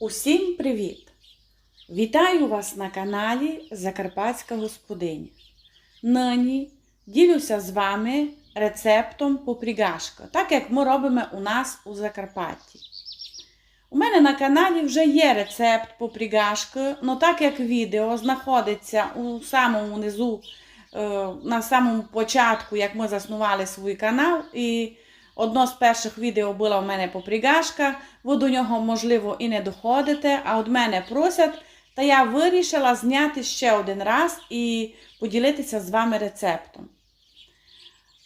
Усім привіт! Вітаю вас на каналі Закарпатська господиня. Нині ділюся з вами рецептом попрігашка, так як ми робимо у нас у Закарпатті. У мене на каналі вже є рецепт попрігашки, але так як відео знаходиться у самому низу, е, на самому початку, як ми заснували свій канал, і одно з перших відео було у мене попрігашка, ви до нього, можливо, і не доходите, а від мене просять, та я вирішила зняти ще один раз і поділитися з вами рецептом.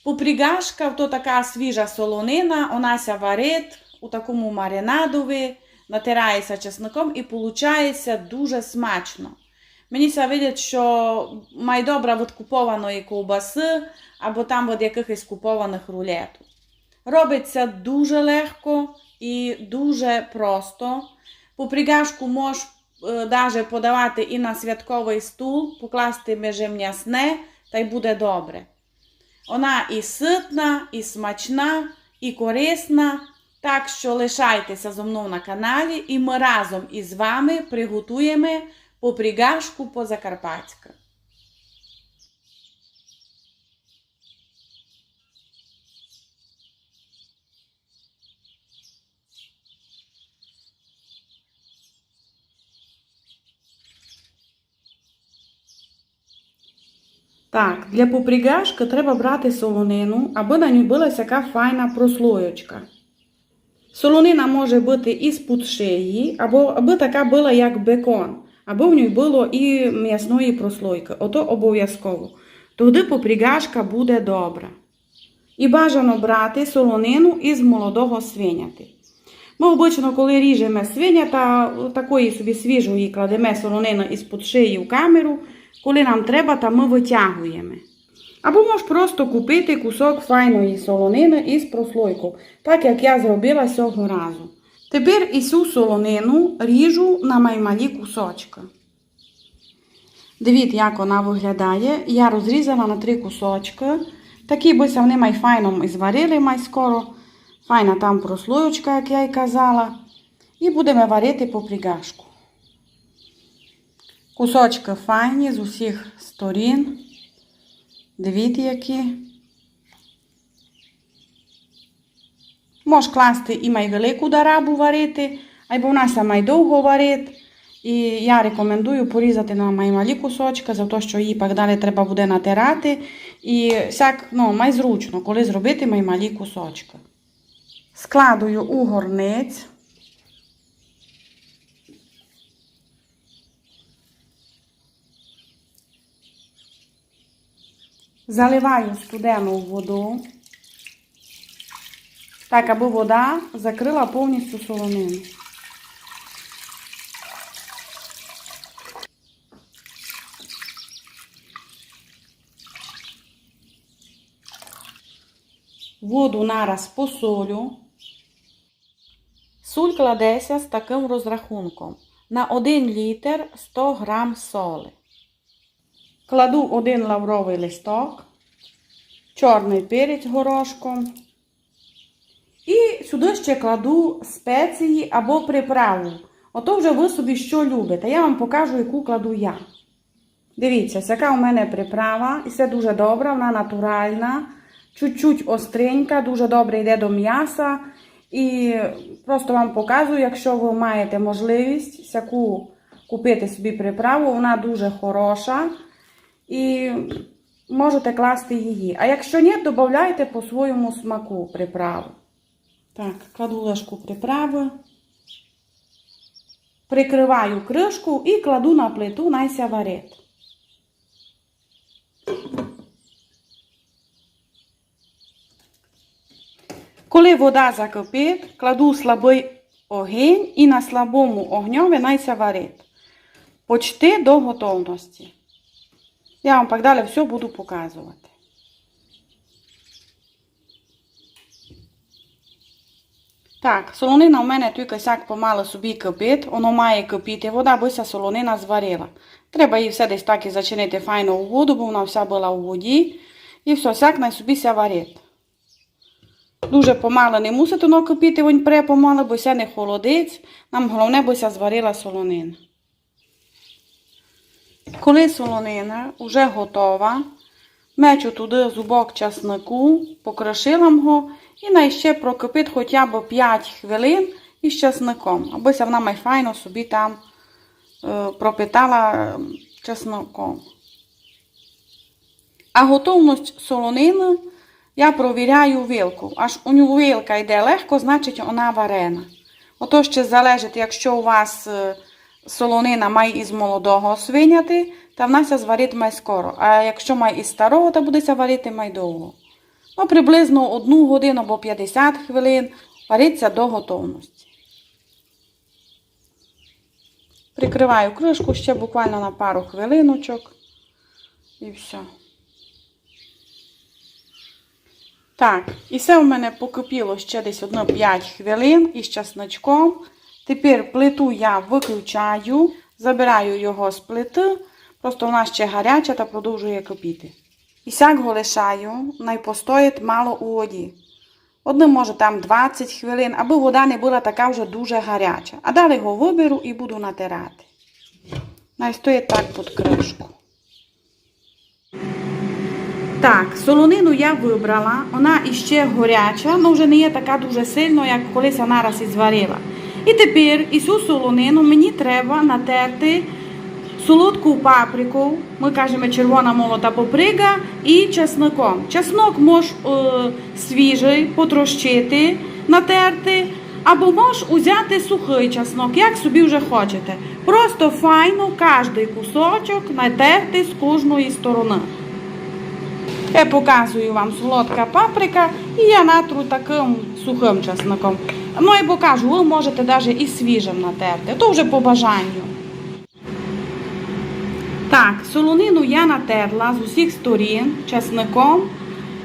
Попрігашка то така свіжа солонина, вона ся варить у такому маринадові, натирається чесником і виходить дуже смачно. Мені ся видить, що добре від купованої ковбаси або там від якихось купованих рулетів. Робиться дуже легко і дуже просто. Попрігашку можеш даже подавати і на святковий стул, покласти меже м'ясне, та й буде добре. Вона і ситна, і смачна, і корисна. Так що лишайтеся зо мною на каналі, і ми разом із вами приготуємо попрігашку по-закарпатськи. Так, для попрігашки треба брати солонину, аби на ній була така файна прослоєчка. Солонина може бути із під шиї, або аби така була як бекон, або в ній було і м'ясної прослойки. Ото обов'язково. Тоді попрігашка буде добра. І бажано брати солонину із молодого свиняти. Ми обично, коли ріжемо свинята, такої собі свіжої кладемо солонину із-під шиї в камеру. Коли нам треба, то ми витягуємо. Або можеш просто купити кусок файної солонини із прослойкою, так як я зробила цього разу. Тепер і цю солонину ріжу на маймалі кусочки. Дивіться, як вона виглядає. Я розрізала на три кусочки. Такі бися вони май файно зварили май скоро. Файна там прослоєчка, як я й казала. І будемо варити попрігашку. Кусочки файні з усіх сторін. Дивіться, які. Можеш класти і май велику дарабу варити, або в нас май довго варити. І я рекомендую порізати на май малі кусочки, за те, що її пак далі треба буде натирати. І всяк, ну, май зручно, коли зробити май малі кусочки. Складую у горниць. Заливаю студену воду, так, аби вода закрила повністю солонину. Воду нараз посолю. Суль кладеться з таким розрахунком. На 1 літр 100 грам соли. Кладу один лавровий листок, чорний перець горошком. І сюди ще кладу спеції або приправу. Ото вже ви собі що любите. Я вам покажу, яку кладу я. Дивіться, яка у мене приправа. І все дуже добра, вона натуральна, чуть-чуть остренька, дуже добре йде до м'яса. І просто вам показую, якщо ви маєте можливість всяку купити собі приправу, вона дуже хороша. І можете класти її. А якщо ні, додайте по своєму смаку приправу. Так, кладу ложку приправи. Прикриваю кришку і кладу на плиту найся варить. Коли вода закипить, кладу слабий огонь і на слабому огньові найся варить. Почти до готовності. Я вам так далі все буду показувати. Так, солонина у мене тільки сяк помало собі кипить, воно має кипіти, вода бися солонина зварила. Треба її все десь так і зачинити файно у воду, бо вона вся була у воді. І все, сяк на собі ся варить. Дуже помало не мусите воно кипіти, вонь пре помало, бо ся не холодить. Нам головне, бо ся зварила солонина. Коли солонина вже готова, мечу туди зубок часнику, покрошила його і найще прокипить хоча б 5 хвилин із часником, аби вона май файно собі там е, пропитала е, часником. А готовність солонини я провіряю вилку. Аж у нього вилка йде легко, значить вона варена. Ото ще залежить, якщо у вас е, солонина має із молодого свиняти, та вона ся зварить май скоро. А якщо має із старого, то будеться варити май довго. Ну, приблизно одну годину або 50 хвилин вариться до готовності. Прикриваю кришку ще буквально на пару хвилиночок. І все. Так, і все в мене покипіло ще десь одно 5 хвилин із часничком. Тепер плиту я виключаю, забираю його з плити, просто вона ще гаряча та продовжує кипіти. І сяк го лишаю, най постоїть мало у воді. Одним може там 20 хвилин, аби вода не була така вже дуже гаряча. А далі його виберу і буду натирати. Най стоїть так під кришку. Так, солонину я вибрала, вона іще горяча, але вже не є така дуже сильно, як колись я нараз і зварила. І тепер із цю солонину мені треба натерти солодку паприку, ми кажемо червона молота паприка і чесником. Чеснок можеш е, свіжий, потрощити, натерти, або можеш узяти сухий чеснок, як собі вже хочете. Просто файно кожний кусочок натерти з кожної сторони. Я показую вам солодка паприка і я натру таким сухим чесником. Ну і покажу, ви можете навіть і свіжим натерти, то вже по бажанню. Так, солонину я натерла з усіх сторін чесником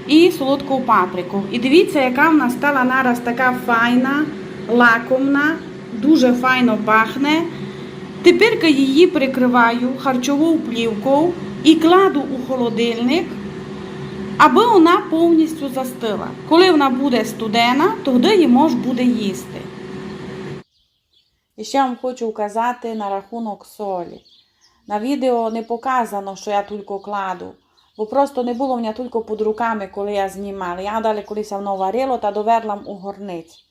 і солодкою паприкою. І дивіться, яка в нас стала нараз така файна, лакомна, дуже файно пахне. Тепер я її прикриваю харчовою плівкою і кладу у холодильник аби вона повністю застила. Коли вона буде студена, тоді її можна буде їсти. І ще вам хочу вказати на рахунок солі. На відео не показано, що я тільки кладу, бо просто не було мене тільки під руками, коли я знімала. Я далі колись воно варило та доверла у горниць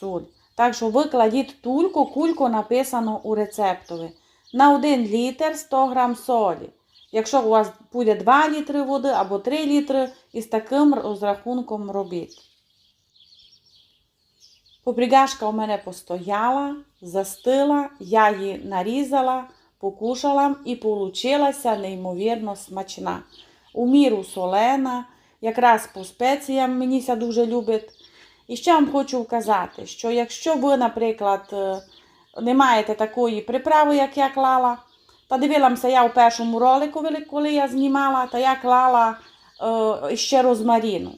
соль. Так що ви кладіть тільки кульку написано у рецептові. На 1 літр 100 грам солі. Якщо у вас буде 2 літри води або 3 літри, із таким розрахунком робіть. Попригашка у мене постояла, застила, я її нарізала, покушала і получилася неймовірно смачна. У міру солена, якраз по спеціям мені ся дуже любить. І ще вам хочу вказати, що якщо ви, наприклад, е, не маєте такої приправи, як я клала, та дивилася я у першому ролику, коли я знімала, та я клала е, ще розмаріну.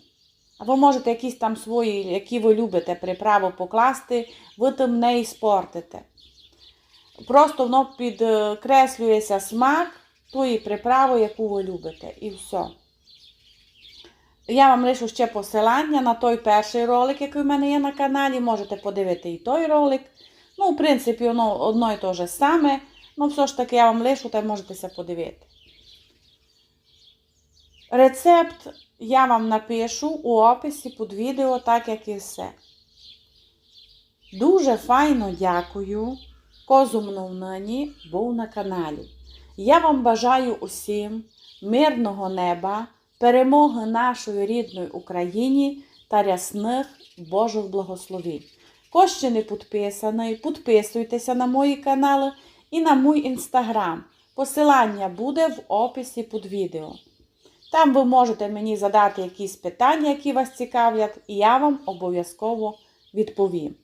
А ви можете якісь там свої, які ви любите, приправи покласти, ви тим не іспортите. Просто воно підкреслюється смак тої приправи, яку ви любите. І все. Я вам лишу ще посилання на той перший ролик, який у мене є на каналі. Можете подивити і той ролик. Ну, в принципі, воно одно і те ж саме. Ну, все ж таки, я вам лишу, та й можете подивити. Рецепт я вам напишу у описі під відео, так як і все. Дуже файно дякую, козумну нині був на каналі. Я вам бажаю усім мирного неба, перемоги нашої рідної Україні та рясних Божих благословень. Хто ще не підписаний, підписуйтеся на мої канали і на мій інстаграм. Посилання буде в описі під відео. Там ви можете мені задати якісь питання, які вас цікавлять, і я вам обов'язково відповім.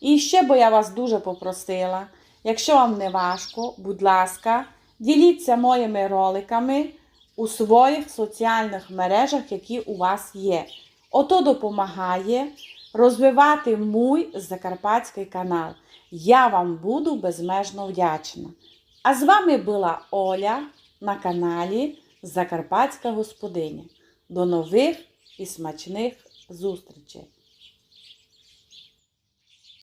І ще би я вас дуже попросила, якщо вам не важко, будь ласка, діліться моїми роликами у своїх соціальних мережах, які у вас є. Ото допомагає розвивати мій закарпатський канал. Я вам буду безмежно вдячна. А з вами була Оля на каналі Закарпатська Господиня. До нових і смачних зустрічей!